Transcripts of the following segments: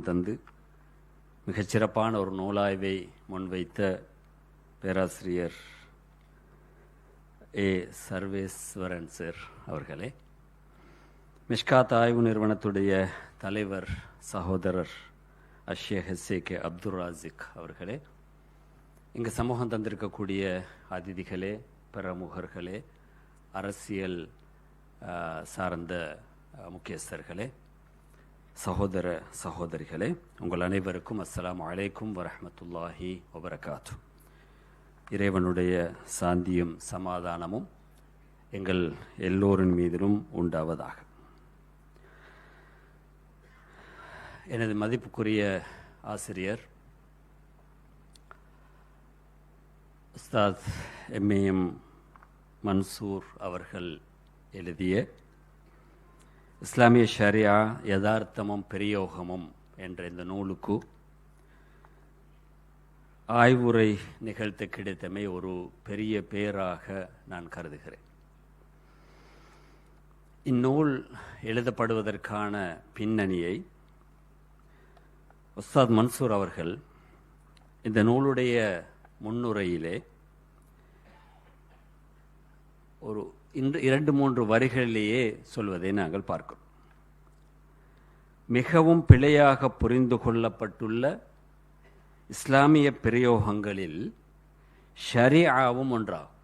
சமூகம் தந்து மிகச்சிறப்பான ஒரு நூலாய்வை முன்வைத்த பேராசிரியர் ஏ. சர்வேஸ்வரன் சார் அவர்களே. மிஷ்காத் ஆய்வு நிறுவனத்துடைய தலைவர் சகோதரர் அஷேக் எஸ்ஏ கே அப்துல் ராசிக் அவர்களே. இங்கு சமூகம் தந்திருக்கக்கூடிய அதிதிகளே பிரமுகர்களே அரசியல் சார்ந்த முக்கியஸ்தர்களே. சகோதர சகோதரிகளே உங்கள் அனைவருக்கும் அஸ்லாம் அலைக்கும் வரஹ்மத்துல்லாஹி வபரகாத்து. இறைவனுடைய சாந்தியும் சமாதானமும் எங்கள் எல்லோரின் மீதிலும் உண்டாவதாக. எனது மதிப்புக்குரிய ஆசிரியர் உஸ்தாத் எம்ஏஎம் மன்சூர் அவர்கள் எழுதிய இஸ்லாமிய ஷரியா யதார்த்தமும் பிரயோகமும் என்ற இந்த நூலுக்கு ஆய்வுரை நிகழ்த்த கிடைத்தமை ஒரு பெரிய பேராக நான் கருதுகிறேன். இந்நூல் எழுதப்படுவதற்கான பின்னணியை உஸ்தாத் மன்சூர் அவர்கள் இந்த நூலுடைய முன்னுரையிலே ஒரு இன்று இரண்டு மூன்று வரிகளிலேயே சொல்வதை நாங்கள் பார்க்கிறோம். மிகவும் பிழையாக புரிந்து கொள்ளப்பட்டுள்ள இஸ்லாமிய பிரயோகங்களில் ஷரியாவும் ஒன்றாகும்.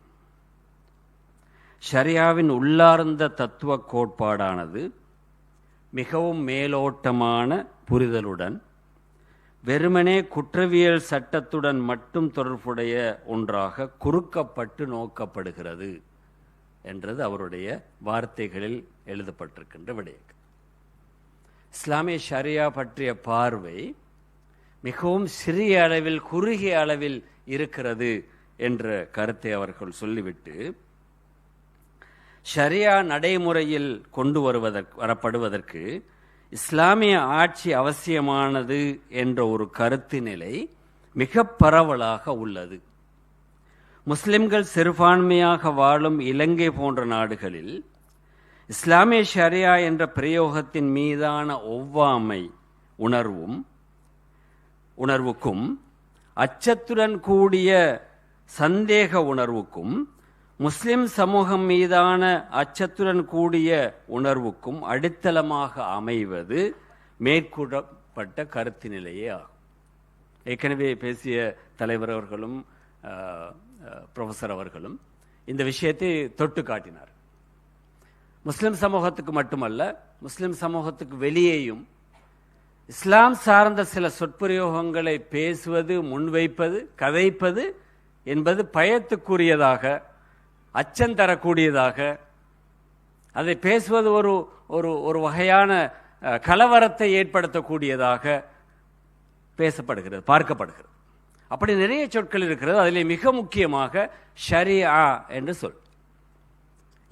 ஷரியாவின் உள்ளார்ந்த தத்துவ கோட்பாடானது மிகவும் மேலோட்டமான புரிதலுடன் வெறுமனே குற்றவியல் சட்டத்துடன் மட்டும் தொடர்புடைய ஒன்றாக குறுக்கப்பட்டு நோக்கப்படுகிறது. என்றது அவருடைய வார்த்தைகளில் எழுதப்பட்டிருக்கின்ற விடயங்கள். இஸ்லாமிய ஷரியா பற்றிய பார்வை மிகவும் சிறிய அளவில் குறுகிய அளவில் இருக்கிறது என்ற கருத்தை அவர்கள் சொல்லிவிட்டு ஷரியா நடைமுறையில் கொண்டு வருவதற்கு வரப்படுவதற்கு இஸ்லாமிய ஆட்சி அவசியமானது என்ற ஒரு கருத்து நிலை மிக பரவலாக உள்ளது. முஸ்லிம்கள் சிறுபான்மையாக வாழும் இலங்கை போன்ற நாடுகளில் இஸ்லாமிய ஷரியா என்ற பிரயோகத்தின் மீதான ஒவ்வாமை உணர்வும் உணர்வுக்கும் அச்சத்துடன் கூடிய சந்தேக உணர்வுக்கும் முஸ்லிம் சமூகம் மீதான அச்சத்துடன் கூடிய உணர்வுக்கும் அடித்தளமாக அமைவது மேற்கூறப்பட்ட கருத்து நிலையே ஆகும். ஏற்கனவே பேசிய தலைவர் அவர்களும் ப்ரொஃபஸர் ப்ரொஃபசர் அவர்களும் இந்த விஷயத்தை தொட்டு காட்டினார். முஸ்லிம் சமூகத்துக்கு மட்டுமல்ல முஸ்லிம் சமூகத்துக்கு வெளியேயும் இஸ்லாம் சார்ந்த சில சொற்பிரயோகங்களை பேசுவது முன்வைப்பது கதைப்பது என்பது பயத்துக்குரியதாக அச்சம் தரக்கூடியதாக அதை பேசுவது ஒரு ஒரு ஒரு வகையான கலவரத்தை ஏற்படுத்தக்கூடியதாக பேசப்படுகிறது பார்க்கப்படுகிறது. அப்படி நிறைய சொற்கள் இருக்கிறது. அதிலே மிக முக்கியமாக ஷரியா என்று சொல்.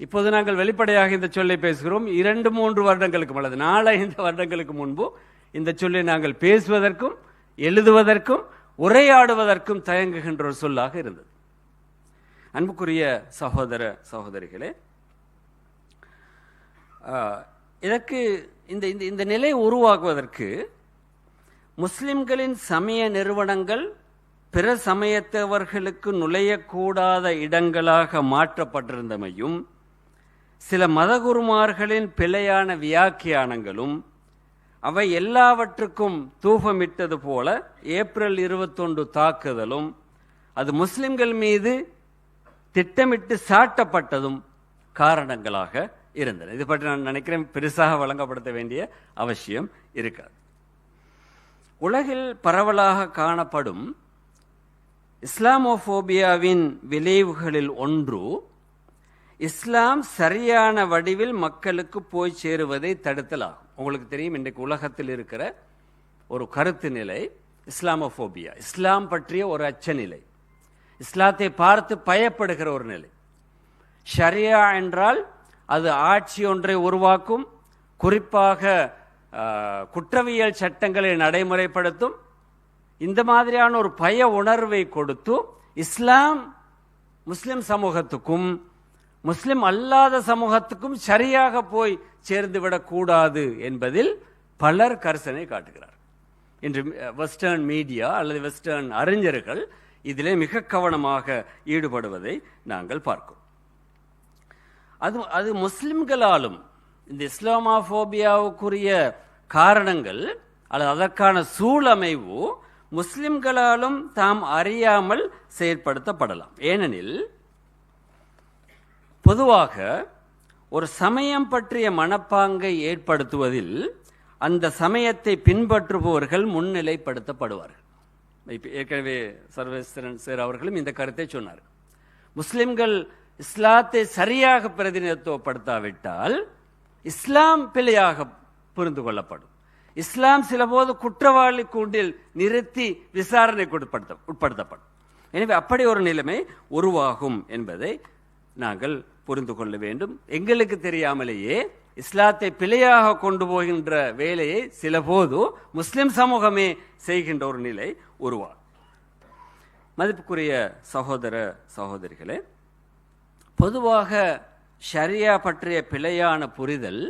இப்போது நாங்கள் வெளிப்படையாக இந்த சொல்லை பேசுகிறோம். இரண்டு மூன்று வருடங்களுக்கு அல்லது நாலஞ்சு வருடங்களுக்கு முன்பு இந்த சொல்லை நாங்கள் பேசுவதற்கும் எழுதுவதற்கும் உரையாடுவதற்கும் தயங்குகின்ற ஒரு சொல்லாக இருந்தது. அன்புக்குரிய சகோதர சகோதரிகளே இதற்கு இந்த இந்த இந்த நிலை உருவாக்குவதற்கு முஸ்லிம்களின் சமய நிறுவனங்கள் பிற சமயத்தவர்களுக்கு நுழையக்கூடாத இடங்களாக மாற்றப்பட்டிருந்தமையும் சில மதகுருமார்களின் பிழையான வியாக்கியானங்களும் அவை எல்லாவற்றுக்கும் தூபமிட்டது போல ஏப்ரல் இருபத்தொன்று தாக்குதலும் அது முஸ்லிம்கள் மீது திட்டமிட்டு சாட்டப்பட்டதும் காரணங்களாக இருந்தன. இது பற்றி நான் நினைக்கிறேன் பெருசாக வழங்கப்படுத்த வேண்டிய அவசியம் இருக்காது. உலகில் பரவலாக காணப்படும் இஸ்லாமோபோபியாவின் விளைவுகளில் ஒன்று இஸ்லாம் சரியான வடிவில் மக்களுக்கு போய் சேருவதை தடுத்தலாகும். உங்களுக்கு தெரியும் இன்றைக்கு உலகத்தில் இருக்கிற ஒரு கருத்து நிலை இஸ்லாமோபோபியா. இஸ்லாம் பற்றிய ஒரு அச்சநிலை இஸ்லாத்தை பார்த்து பயப்படுகிற ஒரு நிலை. ஷரியா என்றால் அது ஆட்சி ஒன்றை உருவாக்கும் குறிப்பாக குற்றவியல் சட்டங்களை நடைமுறைப்படுத்தும் இந்த மாதிரியான ஒரு பய உணர்வை கொடுத்து இஸ்லாம் முஸ்லிம் சமூகத்துக்கும் முஸ்லிம் அல்லாத சமூகத்துக்கும் சரியாக போய் சேர்ந்து விடக்கூடாது என்பதில் பலர் கரிசனை காட்டுகிறார். இன்று வெஸ்டர்ன் மீடியா அல்லது வெஸ்டர்ன் அறிஞர்கள் இதிலே மிக கவனமாக ஈடுபடுவதை நாங்கள் பார்க்கிறோம். அது அது முஸ்லிம்களாலும் இந்த இஸ்லாமாபோபியாவுக்குரிய காரணங்கள் அல்லது அதற்கான சூழமைவு முஸ்லிம்களாலும் தாம் அறியாமல் செயற்படுத்தப்படலாம். ஏனெனில் பொதுவாக ஒரு சமயம் பற்றிய மனப்பாங்கை ஏற்படுத்துவதில் அந்த சமயத்தை பின்பற்றுபவர்கள் முன்னிலைப்படுத்தப்படுவார்கள். இப்போ ஏற்கனவே சர்வேஸ்வரன் சேர் அவர்களும் இந்த கருத்தை சொன்னார். முஸ்லிம்கள் இஸ்லாத்தை சரியாக பிரதிநிதித்துவப்படுத்தாவிட்டால் இஸ்லாம் பிழையாக புரிந்து கொள்ளப்படும். இஸ்லாம் சிலபோது குற்றவாளி கூண்டில் நிறுத்தி விசாரணைக்கு உட்படுத்த உட்படுத்தப்படும். எனவே அப்படி ஒரு நிலைமை உருவாகும் என்பதை நாங்கள் புரிந்து கொள்ள வேண்டும். எங்களுக்கு தெரியாமலேயே இஸ்லாத்தை பிழையாக கொண்டு போகின்ற வேலையை சிலபோது முஸ்லிம் சமூகமே செய்கின்ற ஒரு நிலை உருவாகும் மதிப்புக்குரிய சகோதர சகோதரிகளே பொதுவாக ஷரியா பற்றிய பிழையான புரிதல்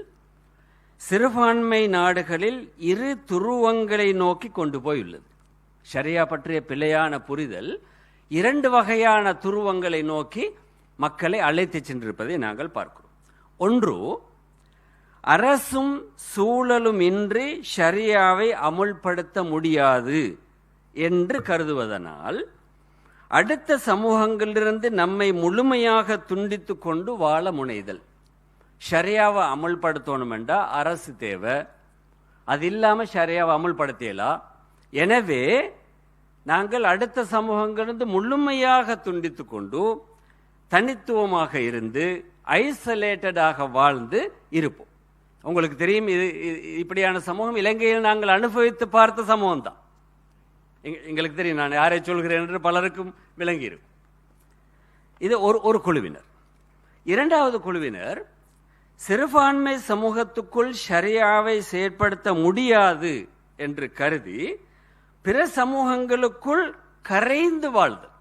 சிறுபான்மை நாடுகளில் இரு துருவங்களை நோக்கி கொண்டு போயுள்ளது. ஷரியா பற்றிய பிழையான புரிதல் இரண்டு வகையான துருவங்களை நோக்கி மக்களை அழைத்துச் சென்றிருப்பதை நாங்கள் பார்க்கிறோம். ஒன்று அரசும் சூழலும் இன்றி ஷரியாவை அமுல்படுத்த முடியாது என்று கருதுவதனால் அடுத்த சமூகங்களிலிருந்து நம்மை முழுமையாக துண்டித்து கொண்டு வாழ முனைதல். ஷரியாவை அமுல்படுத்தணும் அரசு தேவை. அது இல்லாமல் ஷரியாவை அமுல்படுத்தியலாம் எனவே நாங்கள் அடுத்த சமூகங்களிலிருந்து முழுமையாக துண்டித்து கொண்டு தனித்துவமாக இருந்து ஐசோலேட்டடாக வாழ்ந்து இருப்போம். உங்களுக்கு தெரியும் இது- இப்படியான சமூகம் இலங்கையில் நாங்கள் அனுபவித்து பார்த்த சமூகம் தான் எங்களுக்கு தெரியும் நான் யாரை சொல்கிறேன் என்று பலருக்கும் விளங்கியிருக்கும். இது ஒரு ஒரு குழுவினர். இரண்டாவது குழுவினர் சிறுபான்மை சமூகத்துக்குள் ஷரியாவை செயற்படுத்த முடியாது என்று கருதி பிற சமூகங்களுக்குள் கரைந்து வாழ்தல்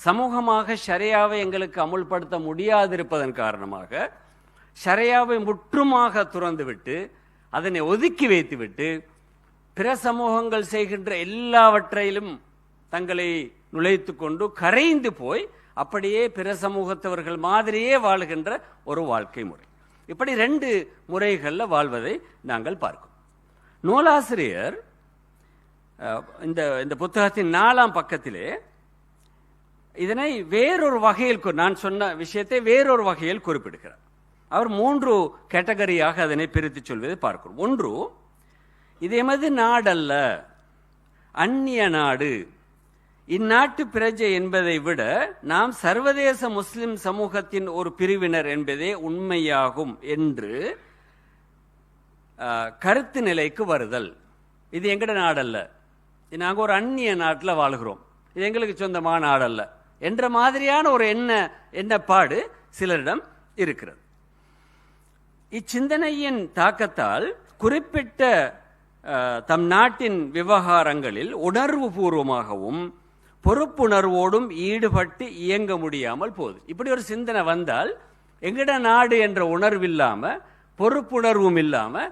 சமூகமாக ஷரியாவை எங்களுக்கு அமுல்படுத்த முடியாதிருப்பதன் காரணமாக ஷரையாவை முற்றுமாக துறந்துவிட்டு அதனை ஒதுக்கி வைத்துவிட்டு பிற சமூகங்கள் செய்கின்ற எல்லாவற்றையிலும் தங்களை நுழைத்து கொண்டு கரைந்து போய் அப்படியே பிற சமூகத்தவர்கள் மாதிரியே வாழுகின்ற ஒரு வாழ்க்கை முறை. இப்படி ரெண்டு முறைகளில் வாழ்வதை நாங்கள் பார்க்கும். நூலாசிரியர் இந்த இந்த புத்தகத்தின் நாலாம் பக்கத்திலே இதனை வேறொரு வகையில் கு- நான் சொன்ன விஷயத்தை வேறொரு வகையில் குறிப்பிடுகிறார். அவர் மூன்று கேட்டகரியாக அதனை பிரித்து சொல்வதை பார்க்கிறோம். ஒன்று இது எமது நாடல்ல அந்நிய நாடு இந்நாட்டு பிரஜை என்பதை விட நாம் சர்வதேச முஸ்லிம் சமூகத்தின் ஒரு பிரிவினர் என்பதே உண்மையாகும் என்று கருத்து நிலைக்கு வருதல். இது எங்கட நாடல்ல? நாங்கள் ஒரு அந்நிய நாட்டில் வாழ்கிறோம். இது எங்களுக்கு சொந்தமான நாடல்ல என்ற மாதிரியான ஒரு எண்ண எண்ணப்பாடு சிலரிடம் இருக்கிறது. இச்சிந்தனையின் தாக்கத்தால் குறிப்பிட்ட தம் நாட்டின் விவகாரங்களில் உணர்வு பூர்வமாகவும் பொறுப்புணர்வோடும் ஈடுபட்டு இயங்க முடியாமல் போகுது. இப்படி ஒரு சிந்தனை வந்தால் எங்கட நாடு என்ற உணர்வு இல்லாமல் பொறுப்புணர்வும் இல்லாமல்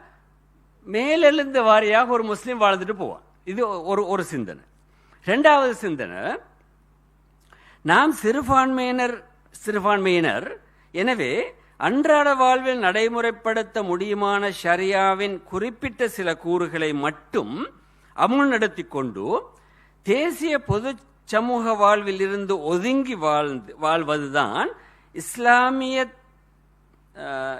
மேலெழுந்த வாரியாக ஒரு முஸ்லீம் வாழ்ந்துட்டு போவான். இது ஒரு ஒரு சிந்தனை. ரெண்டாவது சிந்தனை நாம் சிறுபான்மையினர் சிறுபான்மையினர் எனவே அன்றாட வாழ்வில் நடைமுறைப்படுத்த முடியுமான ஷரியாவின் குறிப்பிட்ட சில கூறுகளை மட்டும் அமுல் நடத்தி கொண்டு தேசிய பொது சமூக வாழ்வில் இருந்து ஒதுங்கி வாழ்ந்து வாழ்வதுதான் இஸ்லாமிய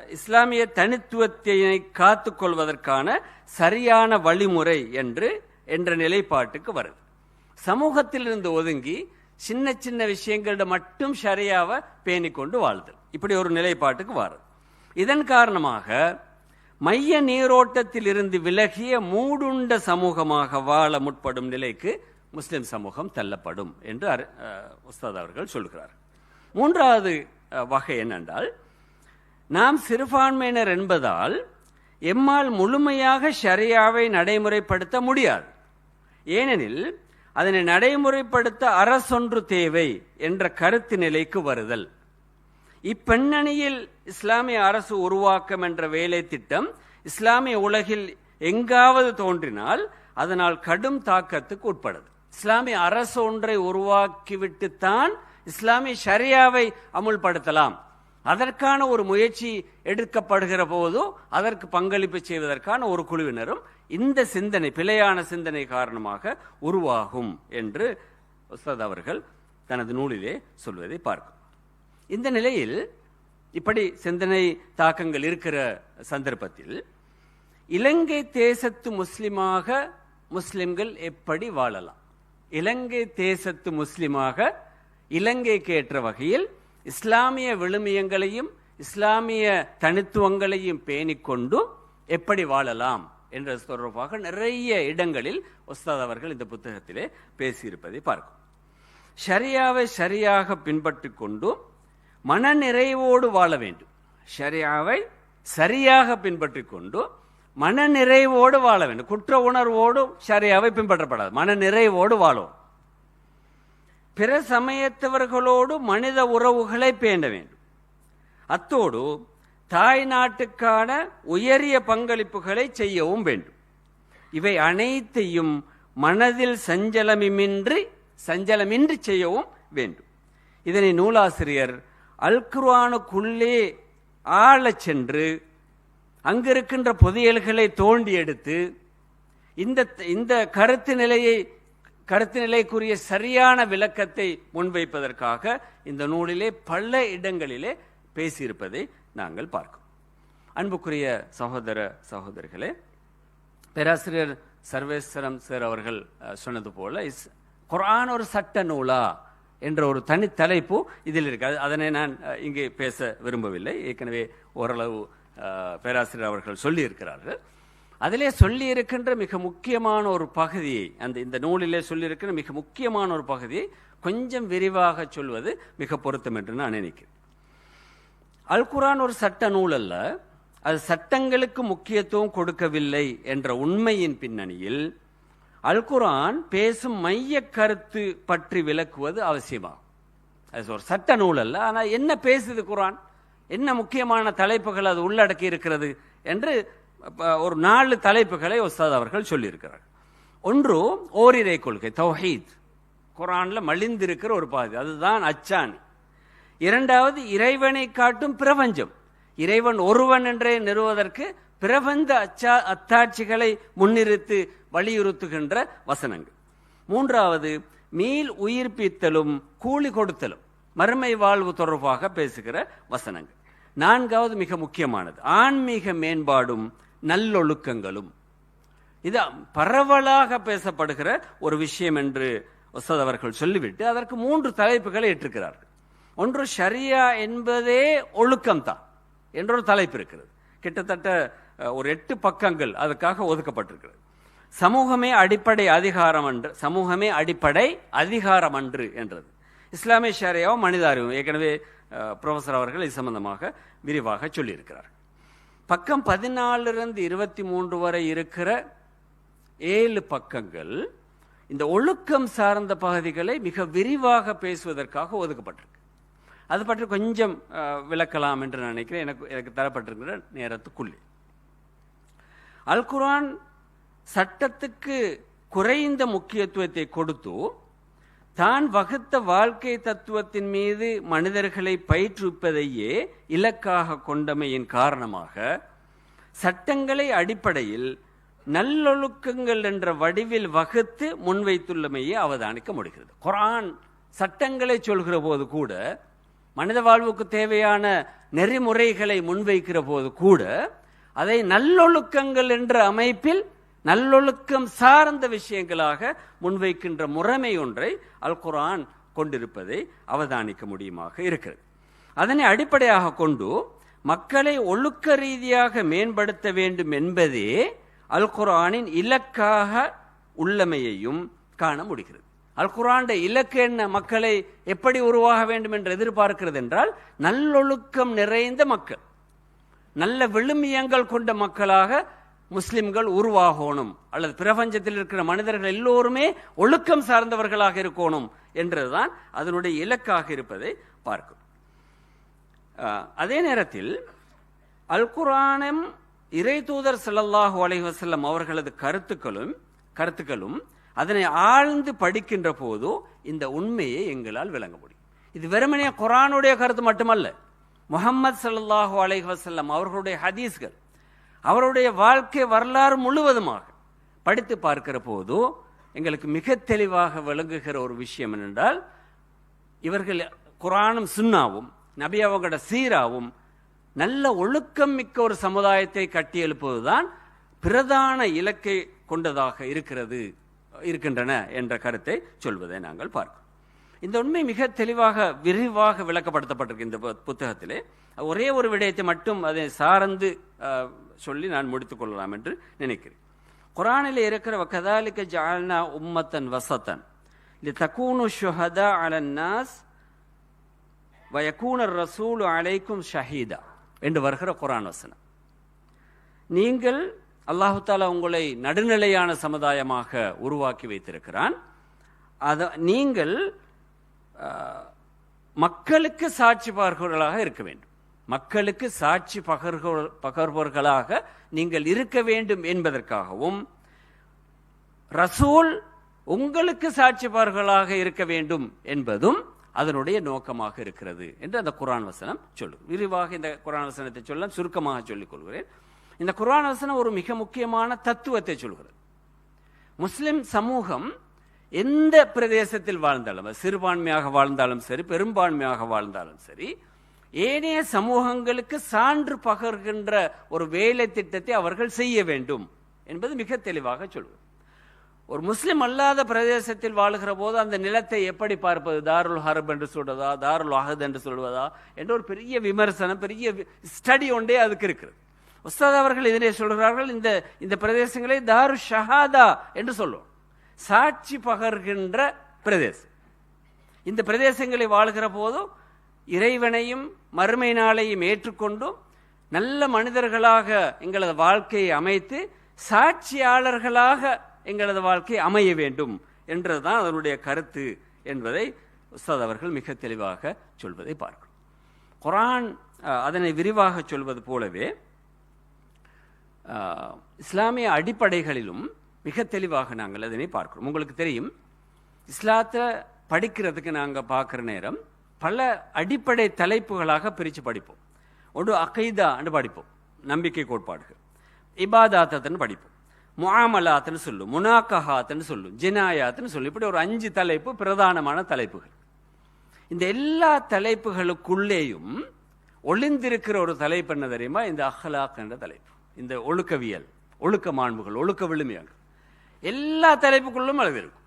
இஸ்லாமிய தனித்துவத்தினை காத்துக்கொள்வதற்கான சரியான வழிமுறை என்று என்ற நிலைப்பாட்டுக்கு வருது. சமூகத்திலிருந்து ஒதுங்கி சின்ன சின்ன விஷயங்களிடம் மட்டும் சரியாக பேணிக் கொண்டு வாழ்தல் இப்படி ஒரு நிலைப்பாட்டுக்கு வருது இதன் காரணமாக மைய நீரோட்டத்தில் இருந்து விலகிய மூடுண்ட சமூகமாக வாழ முற்படும் நிலைக்கு முஸ்லிம் சமூகம் தள்ளப்படும் என்று அரு- உஸ்தாத் அவர்கள் சொல்கிறார். மூன்றாவது வகை என்னென்றால் நாம் சிறுபான்மையினர் என்பதால் எம்மால் முழுமையாக ஷரியாவை நடைமுறைப்படுத்த முடியாது. ஏனெனில் அதனை நடைமுறைப்படுத்த அரசொன்று தேவை என்ற கருத்து நிலைக்கு வருதல். இப்பெண்ணணியில் இஸ்லாமிய அரசு உருவாக்கம் என்ற வேலை திட்டம் இஸ்லாமிய உலகில் எங்காவது தோன்றினால் அதனால் கடும் தாக்கத்துக்கு உட்படுது. இஸ்லாமிய அரசு ஒன்றை உருவாக்கிவிட்டுத்தான் இஸ்லாமிய ஷரியாவை அமுல்படுத்தலாம். அதற்கான ஒரு முயற்சி எடுக்கப்படுகிற போதோ அதற்கு பங்களிப்பு செய்வதற்கான ஒரு குழுவினரும் இந்த சிந்தனை பிழையான சிந்தனை காரணமாக உருவாகும் என்று உஸ்தாத் அவர்கள் தனது நூலிலே சொல்வதை பார்க்கும். இந்த நிலையில் இப்படி சிந்தனை தாக்கங்கள் இருக்கிற சந்தர்ப்பத்தில் இலங்கை தேசத்து முஸ்லிமாக முஸ்லிம்கள் எப்படி வாழலாம்? இலங்கை தேசத்து முஸ்லிமாக இலங்கைக்கு ஏற்ற வகையில் இஸ்லாமிய விழுமியங்களையும் இஸ்லாமிய தனித்துவங்களையும் பேணிக்கொண்டு எப்படி வாழலாம் என்ற தொடர்பாக நிறைய இடங்களில் உஸ்தாத் அவர்கள் இந்த புத்தகத்திலே பேசியிருப்பதை பார்க்கும். ஷரியாவை சரியாக பின்பற்றி கொண்டு மனநிறைவோடு வாழ வேண்டும். ஷரியாவை சரியாக பின்பற்றி கொண்டு மன நிறைவோடு வாழ வேண்டும். குற்ற உணர்வோடு சரியாவை பின்பற்றப்படாது. மன நிறைவோடு வாழும். பிற சமயத்தவர்களோடு மனித உறவுகளை பேண வேண்டும். அத்தோடு தாய் நாட்டுக்கான உயரிய பங்களிப்புகளை செய்யவும் வேண்டும். இவை அனைத்தையும் மனதில் சஞ்சலமின்றி சஞ்சலமின்றி செய்யவும் வேண்டும். இதனை நூலாசிரியர் அல் ஆள சென்று அங்கு இருக்கின்ற புதையல்களை தோண்டி எடுத்து இந்த இந்த கருத்து நிலையை கருத்து நிலைக்குரிய சரியான விளக்கத்தை முன்வைப்பதற்காக இந்த நூலிலே பல இடங்களிலே பேசியிருப்பதை நாங்கள் பார்க்கிறோம். அன்புக்குரிய சகோதர சகோதரிகளே பேராசிரியர் சர்வேஸ்வரம் சார் அவர்கள் சொன்னது போல இஸ் குரான் ஒரு சட்ட நூலா என்ற ஒரு தனி தலைப்பு இதில் இருக்கு. அதனை நான் இங்கே பேச விரும்பவில்லை. ஏற்கனவே ஓரளவு பேராசிரியர் அவர்கள் சொல்லியிருக்கிறார்கள். அதிலே சொல்லியிருக்கின்ற மிக முக்கியமான ஒரு பகுதியை அந்த இந்த நூலிலே சொல்லியிருக்கிற மிக முக்கியமான ஒரு பகுதியை கொஞ்சம் விரிவாக சொல்வது மிக பொருத்தம் என்று நான் நினைக்கிறேன். அல்குரான் ஒரு சட்ட நூல் அல்ல. அது சட்டங்களுக்கு முக்கியத்துவம் கொடுக்கவில்லை என்ற உண்மையின் பின்னணியில் அல்குரான் பேசும் மைய கருத்து பற்றி விளக்குவது அவசியமாகும். அது ஒரு சட்ட நூல் அல்ல. ஆனால் என்ன பேசுது குரான் என்ன முக்கியமான தலைப்புகள் அது உள்ளடக்கி இருக்கிறது என்று ஒரு நாலு தலைப்புகளை ஒஸ்தாத் அவர்கள் சொல்லியிருக்கிறார். ஒன்று ஓரிரை கொள்கை தௌஹீத். குரானில் மலிந்திருக்கிற ஒரு பாதி அதுதான் அச்சாணி. இரண்டாவது இறைவனை காட்டும் பிரபஞ்சம். இறைவன் ஒருவன் என்றே நிறுவதற்கு பிரபஞ்ச அச்சா அத்தாட்சிகளை முன்னிறுத்து வலியுறுத்துகின்ற வசனங்கள். மூன்றாவது மீள் உயிர்ப்பித்தலும் கூலி கொடுத்தலும் மறுமை வாழ்வு தொடர்பாக பேசுகிற வசனங்கள். நான்காவது மிக முக்கியமானது. ஆன்மீக மேம்பாடும் நல்லொழுக்கங்களும். இது பரவலாக பேசப்படுகிற ஒரு விஷயம் என்று ஒசத் அவர்கள் சொல்லிவிட்டு அதற்கு மூன்று தலைப்புகளை ஏற்றிருக்கிறார்கள். ஒன்று ஷரியா என்பதே ஒழுக்கம்தான் என்றொரு தலைப்பு இருக்கிறது. கிட்டத்தட்ட ஒரு எட்டு பக்கங்கள் அதுக்காக ஒதுக்கப்பட்டிருக்கிறது. சமூகமே அடிப்படை அதிகாரம் அன்று சமூகமே அடிப்படை அதிகாரம் அன்று என்றது. இஸ்லாமிய ஷரியாவும் மனித அறிவும் ஏற்கனவே ப்ரொஃபஸர் ப்ரொஃபசர் அவர்கள் இது சம்பந்தமாக விரிவாக சொல்லியிருக்கிறார். பக்கம் பதினாலிருந்து இருபத்தி மூன்று வரை இருக்கிற ஏழு பக்கங்கள் இந்த ஒழுக்கம் சார்ந்த பகுதிகளை மிக விரிவாக பேசுவதற்காக ஒதுக்கப்பட்டிருக்கு. அது பற்றி கொஞ்சம் விளக்கலாம் என்று நான் நினைக்கிறேன். எனக்கு எனக்கு தரப்பட்டிருக்கிற நேரத்துக்குள்ளே. அல்குரான் சட்டத்துக்கு குறைந்த முக்கியத்துவத்தை கொடுத்து தான் வகுத்த வாழ்க்கை தத்துவத்தின் மீது மனிதர்களை பயிற்றுவிப்பதையே இலக்காக கொண்டமையின் காரணமாக சட்டங்களை அடிப்படையில் நல்லொழுக்கங்கள் என்ற வடிவில் வகுத்து முன்வைத்துள்ளமையே அவதானிக்க முடிகிறது. குரான் சட்டங்களை சொல்கிற போது கூட மனித வாழ்வுக்கு தேவையான நெறிமுறைகளை முன்வைக்கிற போது கூட அதை நல்லொழுக்கங்கள் என்ற அமைப்பில் நல்லொழுக்கம் சார்ந்த விஷயங்களாக முன்வைக்கின்ற முறைமை ஒன்றை அல் குரான் கொண்டிருப்பதை அவதானிக்க முடியுமாக இருக்கிறது. அதனை அடிப்படையாக கொண்டு மக்களை ஒழுக்க ரீதியாக மேம்படுத்த வேண்டும் என்பதே அல் குரானின் இலக்காக உள்ளமையையும் காண முடிகிறது. அல் குரான் இலக்கு என்ன? மக்களை எப்படி உருவாக வேண்டும் என்று எதிர்பார்க்கிறது என்றால் நல்லொழுக்கம் நிறைந்த மக்கள் நல்ல விழுமியங்கள் கொண்ட மக்களாக முஸ்லிம்கள் உருவாகணும். அல்லது பிரபஞ்சத்தில் இருக்கிற மனிதர்கள் எல்லோருமே ஒழுக்கம் சார்ந்தவர்களாக இருக்கணும் என்றுதான் அதனுடைய இலக்காக இருப்பதை பார்க்கும். அதே நேரத்தில் அல் குரானம் இறை தூதர் ஸல்லல்லாஹு அலைவசல்லம் அவர்களது கருத்துக்களும் கருத்துக்களும் அதனை ஆழ்ந்து படிக்கின்ற போதோ இந்த உண்மையை எங்களால் விளங்க முடியும். இது வெறுமனே குரானுடைய கருத்து மட்டுமல்ல. முகமது சல்லாஹூ அலைஹி வஸல்லம் அவர்களுடைய ஹதீஸ்கள் அவருடைய வாழ்க்கை வரலாறு முழுவதுமாக படித்து பார்க்கிற போது எங்களுக்கு மிக தெளிவாக விளங்குகிற ஒரு விஷயம் என்னென்றால் இவர்கள் குரானும் சுன்னாவும் நபி அவங்களோட சீராவும் நல்ல ஒழுக்கம் மிக்க ஒரு சமுதாயத்தை கட்டி எழுப்புவதுதான் பிரதான இலக்கை கொண்டதாக இருக்கிறது இருக்கின்றன என்ற கருத்தை சொல்வதை நாங்கள் பார்க்கிறோம். இந்த உண்மை மிக தெளிவாக விரிவாக விளக்கப்படுத்தப்பட்டிருக்கு இந்த பு- புத்தகத்திலே ஒரே ஒரு விடயத்தை மட்டும் அதை சார்ந்து சொல்லி நான் முடித்துக்கொள்ளலாம் என்று நினைக்கிறேன். குரானில் இருக்கிற கதாலிக்க ஜால்னா உம்மத்தன் வசத்தன் தகூனு ஷுஹதா அலன்னாஸ் வயக்கூனர் ரசூல் அலைக்கும் ஷஹீதா என்று வருகிற குரான் வசனம். நீங்கள் அல்லாஹு தாலா உங்களை நடுநிலையான சமுதாயமாக உருவாக்கி வைத்திருக்கிறான். அத நீங்கள் மக்களுக்கு சாட்சி பகர்வர்களாக இருக்க வேண்டும். மக்களுக்கு சாட்சி பகர்க- பகர்வர்களாக நீங்கள் இருக்க வேண்டும் என்பதற்காகவும் ரசூல் உங்களுக்கு சாட்சிப்பவர்களாக இருக்க வேண்டும் என்பதும் அதனுடைய நோக்கமாக இருக்கிறது என்று அந்த குரான் வசனம் சொல்லு விரிவாக இந்த குரான் வசனத்தை சொல்ல சுருக்கமாக சொல்லிக் கொள்கிறேன். இந்த குரான் வசனம் ஒரு மிக முக்கியமான தத்துவத்தை சொல்கிறது. முஸ்லிம் சமூகம் எந்த பிரதேசத்தில் வாழ்ந்தாலும் சிறுபான்மையாக வாழ்ந்தாலும் சரி பெரும்பான்மையாக வாழ்ந்தாலும் சரி ஏனைய சமூகங்களுக்கு சான்று பகர்கின்ற ஒரு வேலை திட்டத்தை அவர்கள் செய்ய வேண்டும் என்பது மிக தெளிவாக சொல்வது ஒரு முஸ்லிம் அல்லாத பிரதேசத்தில் வாழுகிற போது அந்த நிலத்தை எப்படி பார்ப்பது? தாருல் ஹரப் என்று சொல்வதா? தாருல் அஹத் என்று சொல்வதா? என்ற ஒரு பெரிய விமர்சனம் பெரிய ஸ்டடி ஒன்றே அதுக்கு இருக்கிறது. உஸ்தாத் அவர்கள் இதனை சொல்கிறார்கள் இந்த இந்த பிரதேசங்களை தாரு ஷஹாதா என்று சொல்லுவோம் சாட்சி பகர்கின்ற பிரதேசம். இந்த பிரதேசங்களை வாழ்கிற போதும் இறைவனையும் மறுமை நாளையும் ஏற்றுக்கொண்டும் நல்ல மனிதர்களாக எங்களது வாழ்க்கையை அமைத்து சாட்சியாளர்களாக எங்களது வாழ்க்கை அமைய வேண்டும் என்றதுதான் அதனுடைய கருத்து என்பதை உஸ்தாத் அவர்கள் மிக தெளிவாக சொல்வதை பார்க்கிறோம். குரான் அதனை விரிவாக சொல்வது போலவே இஸ்லாமிய அடிப்படைகளிலும் மிக தெளிவாக நாங்கள் அதனை பார்க்கிறோம். உங்களுக்கு தெரியும் இஸ்லாத்தை படிக்கிறதுக்கு நாங்கள் பார்க்குற நேரம் பல அடிப்படை தலைப்புகளாக பிரித்து படிப்போம். ஒன்று அகைதான்னு படிப்போம். நம்பிக்கை கோட்பாடுகள். இபாதாத்தன்னு படிப்போம். முஆமலாத்துன்னு சொல்லும். முனாக்கஹாத்துன்னு சொல்லும். ஜினாயாத்துன்னு சொல்லும். இப்படி ஒரு அஞ்சு தலைப்பு பிரதானமான தலைப்புகள். இந்த எல்லா தலைப்புகளுக்குள்ளேயும் ஒளிந்திருக்கிற ஒரு தலைப்பு என்ன தெரியுமா? இந்த அஹ்லாக் என்ற தலைப்பு. இந்த ஒழுக்கவியல் ஒழுக்க மாண்புகள் ஒழுக்க விழுமியங்கள். எல்லா தலைப்புக்குள்ளும் அது இருக்கும்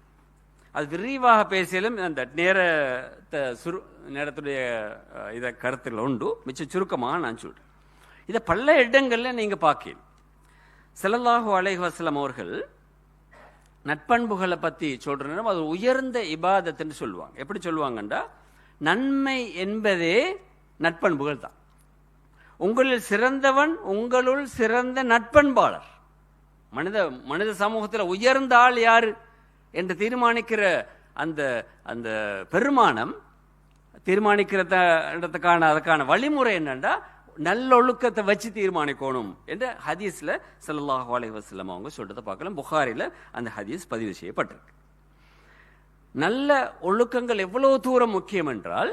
அது விரிவாக பேசியாலும் அந்த நேரத்தை சுரு நேரத்துடைய இதை இத கருத்தில் உண்டு. மிச்ச சுருக்கமாக நான் சொல்கிறேன் இதை பல இடங்களில் நீங்கள் பார்க்கலாம் செல்லல்லாஹு அலைஹி வஸல்லம் அவர்கள் நட்பண்புகளை பற்றி சொல்கிறோம் அது உயர்ந்த இபாதத்துன்னு சொல்லுவாங்க. எப்படி சொல்லுவாங்கண்டா? நன்மை என்பதே நட்பண்புகள் தான். உங்களில் சிறந்தவன் உங்களுள் சிறந்த நட்பண்பாளர். மனித மனித சமூகத்தில் உயர்ந்த ஆள் யாரு? என்று தீர்மானிக்கிற அந்த அந்த பெருமானம் தீர்மானிக்கிறத இடத்துக்கான அதுக்கான வழிமுறை என்னென்னா நல்லொழுக்கத்தை வச்சு தீர்மானிக்கணும் என்று ஹதீஸில் ஸல்லல்லாஹு அலி வஸ்லம் அவங்க சொல்றதை பார்க்கலாம். புகாரில் அந்த ஹதீஸ் பதிவு செய்யப்பட்டிருக்கு. நல்ல ஒழுக்கங்கள் எவ்வளோ தூரம் முக்கியம் என்றால்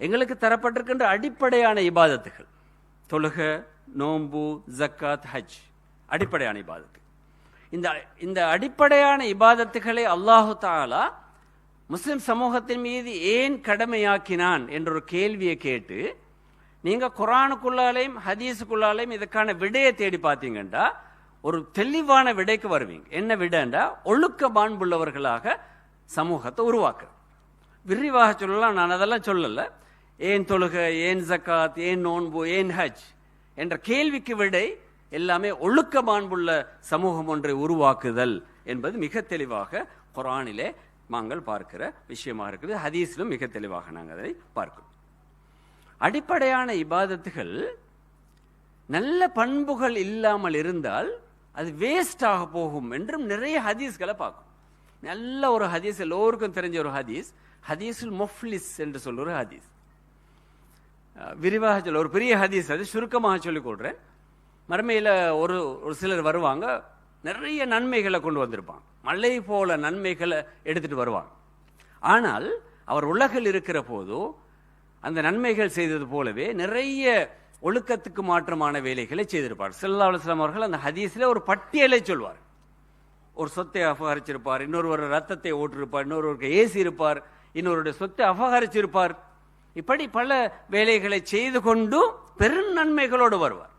எங்களுக்கு தரப்பட்டிருக்கின்ற அடிப்படையான இபாதத்துகள் தொழுக நோம்பு ஜக்காத் ஹஜ் அடிப்படையான இபாதத்து இந்த இந்த அடிப்படையான இபாதத்துகளை அல்லாஹு தாலா முஸ்லிம் சமூகத்தின் மீது ஏன் கடமையாக்கினான் என்ற ஒரு கேள்வியை கேட்டு நீங்கள் குரானுக்குள்ளாலையும் ஹதீஸுக்குள்ளாலையும் இதுக்கான விடையை தேடி பார்த்தீங்கன்னா ஒரு தெளிவான விடைக்கு வருவீங்க. என்ன விடைண்டா? ஒழுக்க மாண்புள்ளவர்களாக சமூகத்தை உருவாக்கு விரிவாக சொல்லலாம் நான் அதெல்லாம் சொல்லலை. ஏன் தொழுக ஏன் ஜக்காத் ஏன் நோன்பு ஏன் ஹஜ் என்ற கேள்விக்கு விடை எல்லாமே ஒழுக்க மாண்புள்ள சமூகம் ஒன்றை உருவாக்குதல் என்பது மிக தெளிவாக குரானிலே நாங்கள் பார்க்கிற விஷயமா இருக்குது. ஹதீஸிலும் மிக தெளிவாக நாங்கள் அதை பார்க்கிறோம். அடிப்படையான இபாதத்துகள் நல்ல பண்புகள் இல்லாமல் இருந்தால் அது வேஸ்ட் ஆக போகும் என்றும் நிறைய ஹதீஸ்களை பார்க்கும். நல்ல ஒரு ஹதீஸ் எல்லோருக்கும் தெரிஞ்ச ஒரு ஹதீஸ் ஹதீஸுல் மொஃப்லிஸ் என்று சொல்ற ஒரு ஹதீஸ். விரிவாக சொல்ல ஒரு பெரிய ஹதீஸ் அது சுருக்கமாக சொல்லிக் கொள்கிறேன் மறுமையில் ஒரு ஒரு சிலர் வருவாங்க நிறைய நன்மைகளை கொண்டு வந்திருப்பான் மலை போல நன்மைகளை எடுத்துட்டு வருவான் ஆனால் அவர் உலகில் இருக்கிற போதோ அந்த நன்மைகள் செய்தது போலவே நிறைய ஒழுக்கத்துக்கு மாற்றமான வேலைகளை செய்திருப்பார். சில்லா அலுவலாம் அவர்கள் அந்த ஹதீஸில் ஒரு பட்டியலை சொல்வார். ஒரு சொத்தை அபகரிச்சிருப்பார் இன்னொருவர் ரத்தத்தை ஓட்டிருப்பார் இன்னொருவருக்கு ஏசி இருப்பார் இன்னொருடைய சொத்தை அபகரிச்சிருப்பார். இப்படி பல வேலைகளை செய்து கொண்டும் பெரும் நன்மைகளோடு வருவார்.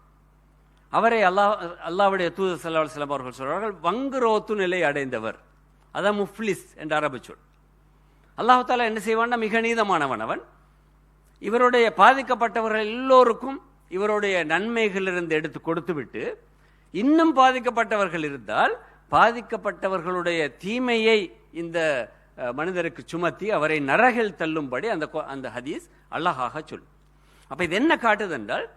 அவரை அல்லாஹ் அல்லாவுடைய தூதர் ஸல்லல்லாஹு செல்லம் அவர்கள் சொல்றார்கள் வங்குரோத்து நிலை அடைந்தவர். அதான் முஃப்லிஸ் என்ற அரபு சொல். அல்லாஹ் தாலா என்ன செய்வான்னா மிக நீதமானவன் அவன். இவருடைய பாதிக்கப்பட்டவர்கள் எல்லோருக்கும் இவருடைய நன்மைகளிலிருந்து எடுத்து கொடுத்துவிட்டு இன்னும் பாதிக்கப்பட்டவர்கள் இருந்தால் பாதிக்கப்பட்டவர்களுடைய தீமையை இந்த மனிதருக்கு சுமத்தி அவரை நரகில் தள்ளும்படி அந்த அந்த ஹதீஸ் அல்லாஹாக சொல்லும். அப்போ இது என்ன காட்டுது என்றால்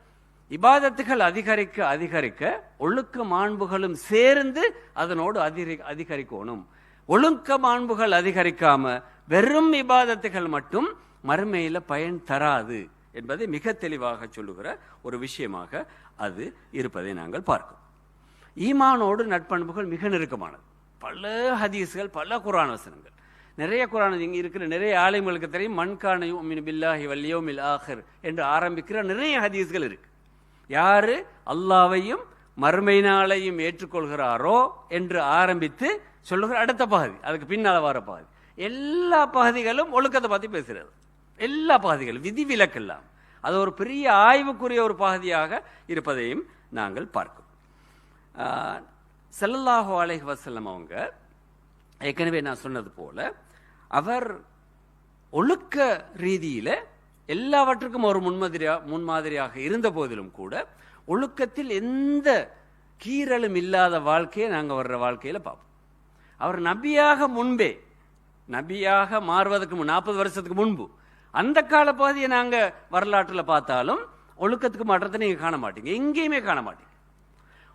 இபாதத்துகள் அதிகரிக்க அதிகரிக்க ஒழுக்க மாண்புகளும் சேர்ந்து அதனோடு அதிரி அதிகரிக்கணும். ஒழுக்க மாண்புகள் அதிகரிக்காம வெறும் இபாதத்துகள் மட்டும் மறுமையில பயன் தராது என்பதை மிக தெளிவாக சொல்லுகிற ஒரு விஷயமாக அது இருப்பதை நாங்கள் பார்க்கிறோம். ஈமானோடு நட்பண்புகள் மிக நெருக்கமானது. பல ஹதீஸ்கள் பல குரான் வசனங்கள். நிறைய குரான் இங்கே இருக்கிற நிறைய ஆலயங்களுக்கு தெரியும் மண்கானையும் மின் பில்லாஹி வல்லியோமில் ஆஹர் என்று ஆரம்பிக்கிற நிறைய ஹதீஸ்கள் இருக்கு. யாரு அல்லாவையும் மறுமை நாளையும் ஏற்றுக்கொள்கிறாரோ என்று ஆரம்பித்து சொல்லுகிற அடுத்த பகுதி. அதுக்கு பின்னால் வர பகுதி. எல்லா பகுதிகளும் ஒழுக்கத்தை பற்றி பேசுகிறது எல்லா பகுதிகளும் விதிவிலக்கெல்லாம். அது ஒரு பெரிய ஆய்வுக்குரிய ஒரு பகுதியாக இருப்பதையும் நாங்கள் பார்க்கும். ஆஹ், அலைஹி வசல்லம் அவங்க ஏற்கனவே நான் சொன்னது போல அவர் ஒழுக்க ரீதியில் எல்லாவற்றுக்கும் ஒரு முன்மாதிரியா முன்மாதிரியாக இருந்த போதிலும் கூட ஒழுக்கத்தில் எந்த கீறலும் இல்லாத வாழ்க்கையை நாங்கள் வர்ற வாழ்க்கையில் பார்ப்போம். அவர் நபியாக முன்பே நபியாக மாறுவதற்கு முன் நாற்பது வருஷத்துக்கு முன்பு அந்த கால பகுதியை நாங்கள் வரலாற்றில் பார்த்தாலும் ஒழுக்கத்துக்கு மாற்றத்தை நீங்கள் காண மாட்டீங்க. எங்கேயுமே காண மாட்டீங்க.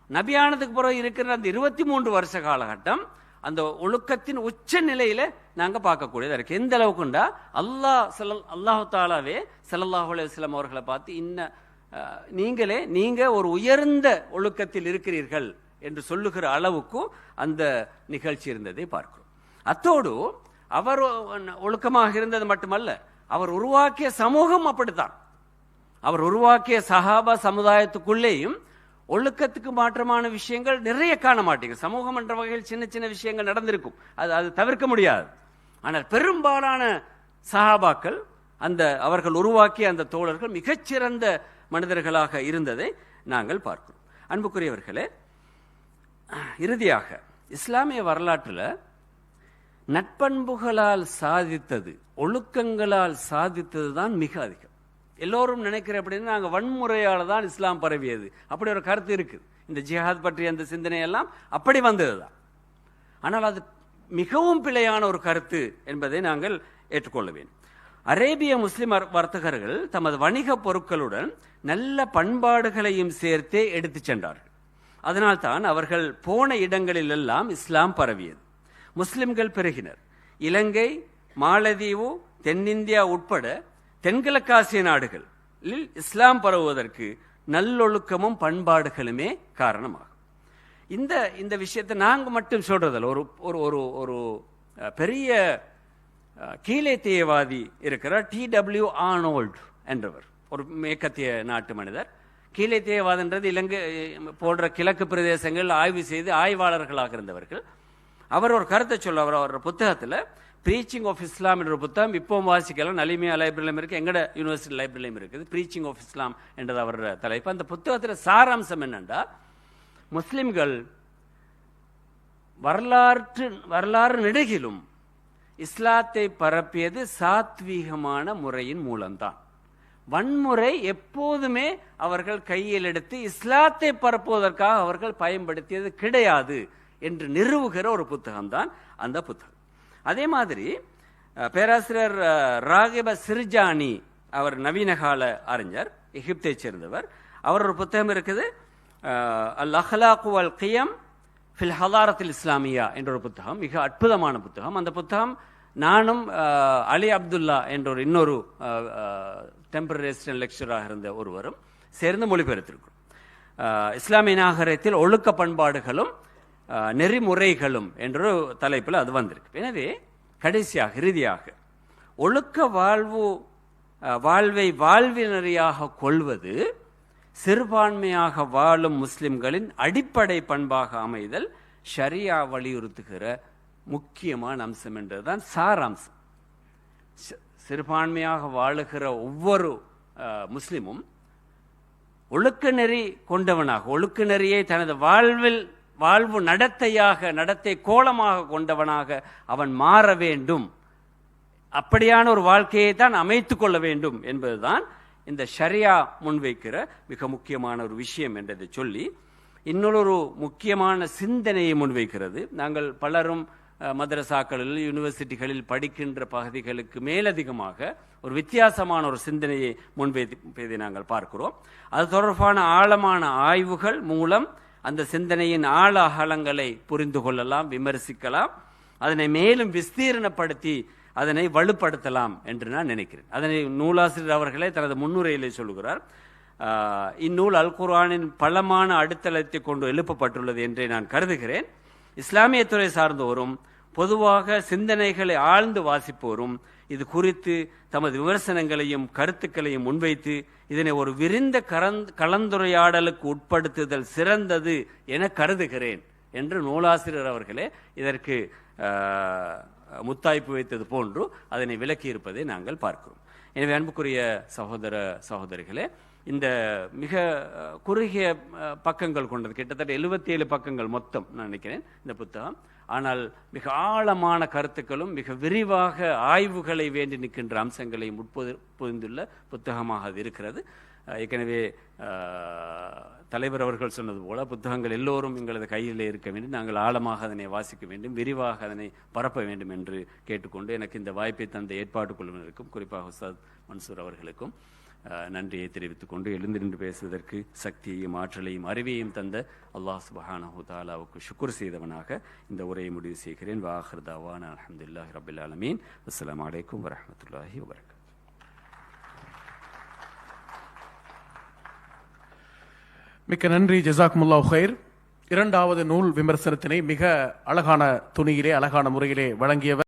நபியானதுக்கு பிறகு இருக்கிற அந்த இருபத்தி மூன்று வருஷ காலகட்டம் அந்த ஒழுக்கத்தின் உச்ச நிலையில நாங்க பார்க்கக்கூடியதா இருக்கு. எந்த அளவுக்குண்டா அல்லாஹ் சல்லல் அல்லாஹு தாலாவே ஸல்லல்லாஹு அலுவலம் அவர்களை பார்த்து இன்ன நீங்களே நீங்க ஒரு உயர்ந்த ஒழுக்கத்தில் இருக்கிறீர்கள் என்று சொல்லுகிற அளவுக்கும் அந்த நிகழ்ச்சி இருந்ததை பார்க்கிறோம். அத்தோடு அவர் ஒழுக்கமாக இருந்தது மட்டுமல்ல அவர் உருவாக்கிய சமூகம் அப்படித்தான். அவர் உருவாக்கிய சஹாபா சமுதாயத்துக்குள்ளேயும் ஒழுக்கத்துக்கு மாற்றமான விஷயங்கள் நிறைய காண மாட்டீங்க சமூகம் என்ற வகையில் சின்ன சின்ன விஷயங்கள் நடந்திருக்கும். அது அது தவிர்க்க முடியாது. ஆனால் பெரும்பாலான சஹாபாக்கள் அந்த அவர்கள் உருவாக்கிய அந்த தோழர்கள் மிகச்சிறந்த மனிதர்களாக இருந்ததை நாங்கள் பார்க்கிறோம். அன்புக்குரியவர்களே இறுதியாக இஸ்லாமிய வரலாற்றில் நட்பண்புகளால் சாதித்தது ஒழுக்கங்களால் சாதித்தது தான் மிக அதிகம். எல்லோரும் நினைக்கிற அப்படின்னா நாங்கள் வன்முறையால் தான் இஸ்லாம் பரவியது. அப்படி ஒரு கருத்து இருக்குது. இந்த ஜிஹாத் பற்றிய அந்த சிந்தனையெல்லாம் அப்படி வந்தது தான் ஆனால் அது மிகவும் பிழையான ஒரு கருத்து என்பதை நாங்கள் ஏற்றுக்கொள்ள வேண்டும் அரேபிய முஸ்லிம் வர்த்தகர்கள் தமது வணிக பொருட்களுடன் நல்ல பண்பாடுகளையும் சேர்த்தே எடுத்துச் சென்றார்கள். அதனால்தான் அவர்கள் போன இடங்களில் எல்லாம் இஸ்லாம் பரவியது. முஸ்லிம்கள் பெருகினர். இலங்கை மாலதீவு தென்னிந்தியா உட்பட தென்கிழக்காசிய நாடுகளில் இஸ்லாம் பரவுவதற்கு நல்லொழுக்கமும் பண்பாடுகளுமே காரணமாகும். இந்த இந்த விஷயத்தை நாங்கள் மட்டும் சொல்றதில்ல. ஒரு ஒரு ஒரு ஒரு பெரிய அஹ், கீழே தேயவாதி இருக்கிறார். டி டபிள்யூ ஆனோல்டு என்றவர். ஒரு மேற்கத்திய நாட்டு மனிதர். கீழே தேயவாதன்றது இலங்கை போன்ற கிழக்கு பிரதேசங்கள் ஆய்வு செய்து ஆய்வாளர்களாக இருந்தவர்கள். அவர் ஒரு கருத்தை சொல்ல அவர் அவர் புத்தகத்துல ப்ரீச்சிங் ஆஃப் இஸ்லாம் என்ற புத்தகம் இப்போ வாசிக்கலாம். நலிமையா லைப்ரரியிலும் இருக்குது எங்கட யூனிவர்சிட்டி லைப்ரரியிலும் இருக்குது. ப்ரீச்சிங் ஆஃப் இஸ்லாம் என்றது அவர் தலைப்பு. அந்த புத்தகத்தில் சாராம்சம் என்னன்னா முஸ்லிம்கள் வரலாற்று வரலாறு நெடுகிலும் இஸ்லாத்தை பரப்பியது சாத்வீகமான முறையின் மூலம்தான். வன்முறை எப்போதுமே அவர்கள் கையில் எடுத்து இஸ்லாத்தை பரப்புவதற்காக அவர்கள் பயன்படுத்தியது கிடையாது என்று நிறுவுகிற ஒரு புத்தகம்தான் அந்த புத்தகம். அதே மாதிரி பேராசிரியர் ராகிப சிறுஜானி அவர் நவீன கால அறிஞர் எகிப்தை சேர்ந்தவர். அவர் ஒரு புத்தகம் இருக்குது அல் அஹ்லாக்கு அல் கியம் ஃபில் ஹதாரத்தில் இஸ்லாமியா என்ற ஒரு புத்தகம். மிக அற்புதமான புத்தகம். அந்த புத்தகம் நானும் அலி அப்துல்லா என்ற ஒரு இன்னொரு டெம்பரரி ரெசிடென்ட் லெக்சராக இருந்த ஒருவரும் சேர்ந்து மொழிபெயர்த்திருக்கிறோம். இஸ்லாமிய நாகரத்தில் ஒழுக்க பண்பாடுகளும் நெறிமுறைகளும் என்ற தலைப்பில் அது வந்திருக்கு. எனவே கடைசியாக இறுதியாக ஒழுக்க வாழ்வு வாழ்வை வாழ்வினரியாக கொள்வது சிறுபான்மையாக வாழும் முஸ்லிம்களின் அடிப்படை பண்பாக அமைதல் ஷரியா வலியுறுத்துகிற முக்கியமான அம்சம் என்றதுதான் சாராம்சம். சிறுபான்மையாக வாழுகிற ஒவ்வொரு முஸ்லிமும் ஒழுக்க நெறி கொண்டவனாக ஒழுக்க நெறியை தனது வாழ்வில் வாழ்வு நடத்தையாக நடத்தை கோலமாக கொண்டவனாக அவன் மாற வேண்டும். அப்படியான ஒரு வாழ்க்கையை தான் அமைத்து கொள்ள வேண்டும் என்பதுதான் இந்த ஷரியா முன்வைக்கிற மிக முக்கியமான ஒரு விஷயம் என்றதை சொல்லி இன்னொரு முக்கியமான சிந்தனையை முன்வைக்கிறது. நாங்கள் பலரும் மதரசாக்களில் யூனிவர்சிட்டிகளில் படிக்கின்ற பகுதிகளுக்கு மேலதிகமாக ஒரு வித்தியாசமான ஒரு சிந்தனையை முன்வைப்பதை நாங்கள் பார்க்கிறோம். அது தொடர்பான ஆழமான ஆய்வுகள் மூலம் அந்த சிந்தனையின் ஆழ அகலங்களை புரிந்து கொள்ளலாம் விமர்சிக்கலாம் அதனை மேலும் விஸ்தீரணப்படுத்தி அதனை வலுப்படுத்தலாம் என்று நான் நினைக்கிறேன். அதனை நூலாசிரியர் அவர்களே தனது முன்னுரையிலே சொல்கிறார் இந்நூல் அல் குர்ஆனின் பலமான அடித்தளத்தை கொண்டு எழுப்பப்பட்டுள்ளது என்றே நான் கருதுகிறேன். இஸ்லாமிய துறை சார்ந்தோரும் பொதுவாக சிந்தனைகளை ஆழ்ந்து வாசிப்போரும் இது குறித்து தமது விமர்சனங்களையும் கருத்துக்களையும் முன்வைத்து இதனை ஒரு விரிந்த கரந்- கலந்துரையாடலுக்கு உட்படுத்துதல் சிறந்தது என கருதுகிறேன் என்று நூலாசிரியர் அவர்களே இதற்கு முத்தாய்ப்பு வைத்தது போன்று அதனை விளக்கியிருப்பதை நாங்கள் பார்க்கிறோம். எனவே அன்புக்குரிய சகோதர சகோதரிகளே இந்த மிக குறுகிய பக்கங்கள் கொண்டது கிட்டத்தட்ட 77 பக்கங்கள் மொத்தம் நான் நினைக்கிறேன் இந்த புத்தகம். ஆனால் மிக ஆழமான கருத்துக்களும் மிக விரிவாக ஆய்வுகளை வேண்டி நிற்கின்ற அம்சங்களையும் உட்பொது புரிந்துள்ள புத்தகமாக அது இருக்கிறது. ஏற்கனவே தலைவர் அவர்கள் சொன்னது போல புத்தகங்கள் எல்லோரும் எங்களது கையில் இருக்க வேண்டும். நாங்கள் ஆழமாக அதனை வாசிக்க வேண்டும் விரிவாக அதனை பரப்ப வேண்டும் என்று கேட்டுக்கொண்டு எனக்கு இந்த வாய்ப்பை தந்த ஏற்பாட்டு குழுவினருக்கும் குறிப்பாக உஸ்தாத் மன்சூர் அவர்களுக்கும் நன்றியை தெரிவித்துக் கொண்டு எழுந்திருந்து பேசுவதற்கு சக்தியையும் ஆற்றலையும் அறிவையும் தந்த அல்லாஹ் சுபஹானஹு தாலாவுக்கு சுக்குர் செய்தவனாக இந்த உரையை முடிவு செய்கிறேன். வாஹர் தவான் அலமதுல்லாஹி ரபில் அலமீன் அஸ்லாம் வலைக்கம் வரமத்துல்லாஹி வபரகாத்துஹு மிக்க நன்றி ஜசாக்முல்லா ஹைர் இரண்டாவது நூல் விமர்சனத்தினை மிக அழகான துணியிலே அழகான முறையிலே வழங்கியவர்